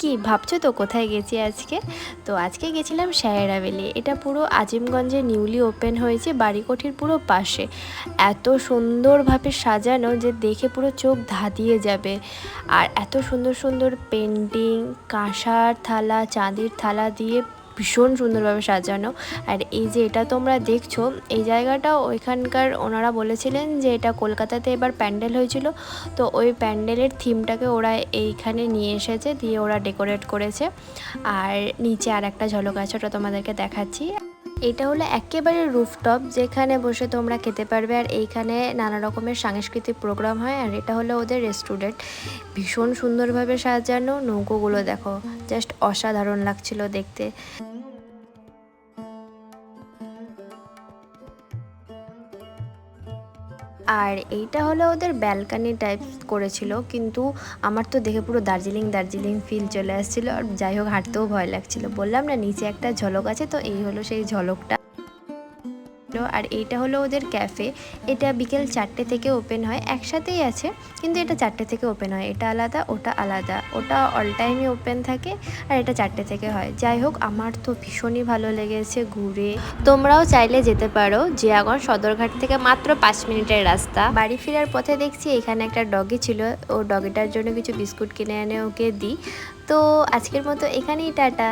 কি ভাবছ তো? কোথায় গেছি আজকে? তো আজকে গেছিলাম সায়েরা ভ্যালি এটা পুরো আজিমগঞ্জে নিউলি ওপেন হয়েছে, বাড়িকঠির পুরো পাশে। এত সুন্দরভাবে সাজানো যে দেখে পুরো চোখ ধাঁধিয়ে যাবে। আর এত সুন্দর সুন্দর পেন্টিং কাঁসার থালা, চাঁদির থালা দিয়ে ভীষণ সুন্দরভাবে সাজানো। আর এই যে এটা তোমরা দেখছ, এই জায়গাটা ওইখানকার ওনারা বলেছিলেন যে এটা কলকাতাতে এবার প্যান্ডেল হয়েছিল। তো ওই প্যান্ডেলের থিমটাকে ওরা এইখানে নিয়ে এসেছে, দিয়ে ওরা ডেকোরেট করেছে। আর নিচে আর একটা ঝলক আছে, ওটা তোমাদেরকে দেখাচ্ছি। এটা হলো একেবারে রুফটপ, যেখানে বসে তোমরা খেতে পারবে। আর এইখানে নানা রকমের সাংস্কৃতিক প্রোগ্রাম হয়, আর এটা হলো ওদের রেস্টুরেন্ট। ভীষণ সুন্দরভাবে সাজানো নৌকোগুলো দেখো, জাস্ট অসাধারণ লাগছিল দেখতে। আর এইটা হলো ওদের ব্যালকানি টাইপ করেছিল, কিন্তু আমার তো দেখে পুরো দার্জিলিং দার্জিলিং ফিল চলে আসছিল। আর যাই হোক, হাঁটতেও ভয় লাগছিল। বললাম না, নিচে একটা ঝলক আছে, তো এই হলো সেই ঝলকটা। আর এইটা হলো ওদের ক্যাফে এটা বিকেল চারটে থেকে ওপেন হয়, একসাথেই আছে, কিন্তু এটা চারটে থেকে ওপেন হয়। এটা আলাদা, ওটা আলাদা। ওটা অল টাইমই ওপেন থাকে, আর এটা চারটে থেকে হয়। যাই হোক, আমার তো ভীষণই ভালো লেগেছে ঘুরে। তোমরাও চাইলে যেতে পারো, জিয়াগঞ্জ সদরঘাট থেকে মাত্র পাঁচ মিনিটের রাস্তা। বাড়ি ফেরার পথে দেখছি এখানে একটা ডগি ছিল। ও ডগিটার জন্য কিছু বিস্কুট কিনে এনে ওকে দিই। তো আজকের মতো এখানেই, টাটা।